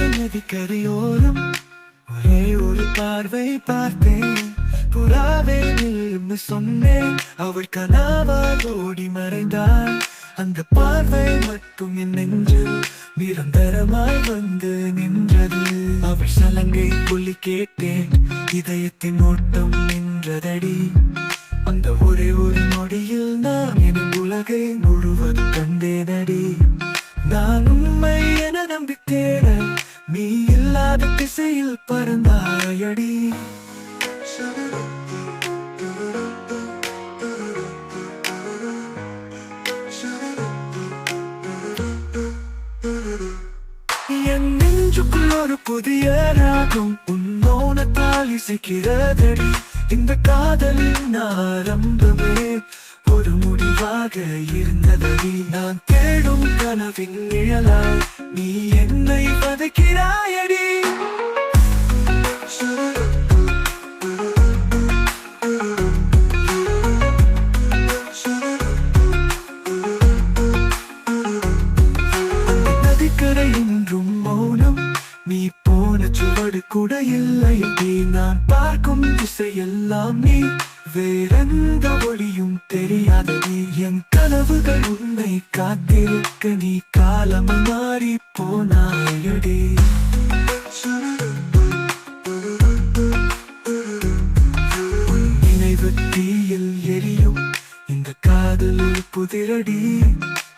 நதிக்கரையோரம் ஒரே ஒரு பார்வை பார்த்தேன். புறாவே நில்லுன்னு சொன்னேன். அவள் கனாவால் ஓடி மறைந்தாள். அந்த பார்வை மட்டும் என் நெஞ்சில் நிரந்தரமாய் வந்து நின்றது. அவள் சலங்கை புள்ளி கேட்டேன். இதயத்தின் ஓட்டம் நின்றதடி. அந்த ஒரே ஒரு நொடியில் நான் என் உலகை இல்லாத திசையில் பறந்தாயடி. என் நெஞ்சுக்குள் ஒரு புதிய ராகம் உன்னோனத்தால் இசைக்கிறதடி. இந்த காதலின் ஆரம்பமே ஒரு முடிவாக இருந்ததடி. நான் தேடும் கனவின் நிழலால் நீ என்னை வதைக்கிறாயடி. நதிக்கரை இன்றும் மௌனம். நீ போன சுவடு கூட இல்லை. நீ நான் பார்க்கும் திசையெல்லாம் நீ. வேறெந்த ஒளியும் தெரியாத நீ. என் கனவுகள் உன்னை காத்திருக்க நீ காலம் மாறி போனாயடே. நினைவு தீயில் எரியும். இந்த காதல் புதிரடி.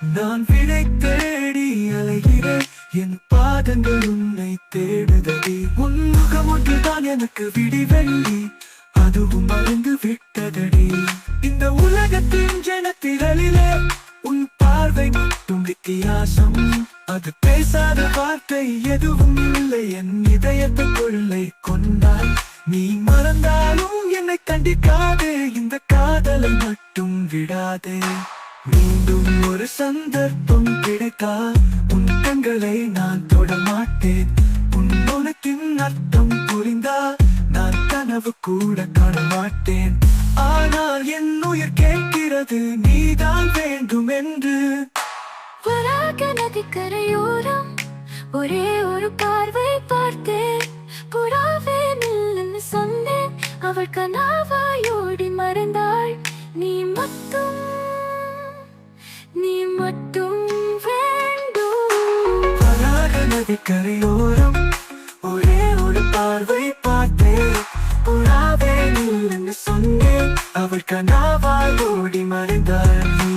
நான் விடை தேடி அலைகிறேன். என் பாதங்கள் உன்னை தேடுதடி உன் முகம் ஒன்றுதான் எனக்கு விடிவெள்ளி. அதுவும் மறந்து விட்டதடி. இந்த உலகத்தின் ஜனத்திரளிலே உன் பார்வை மட்டும் வித்தியாசம். அது பேசாத வார்த்தை எதுவும் இல்லை. என் இதயத்தை கொள்ளை கொண்டாய். நீ மறந்தாலும் என்னை கண்டிக்காதே. இந்த காதலை மட்டும் விடாதே. மீண்டும் ஒரு சந்தர்ப்பம் கிடைத்தால் உன் கண்களை நான் தொடமாட்டேன். உன் உனக்கின் அர்த்தம் புரிந்தால் நான் கனவு கூட காணமாட்டேன். ஆனால் என் உயிர் கேட்கிறது நீதான் வேண்டும் என்று. வராக நதிக்கரையோரம் ஒரே ஒரு பார்வை பார்த்தேன். புறாவே நில்லுன்னு சொன்னேன் அவள் கனாவாயோடி மறந்தாள். நீ மட்டும் மட்டும் வேண்டும். வராக நதிக்கரையோரம் ஒரே ஒரு பார்வை பார்த்தேன். புறாவே நில்லுன்னு சொன்னேன். அவள் கனாவால் ஓடி மறைந்தாள். நீ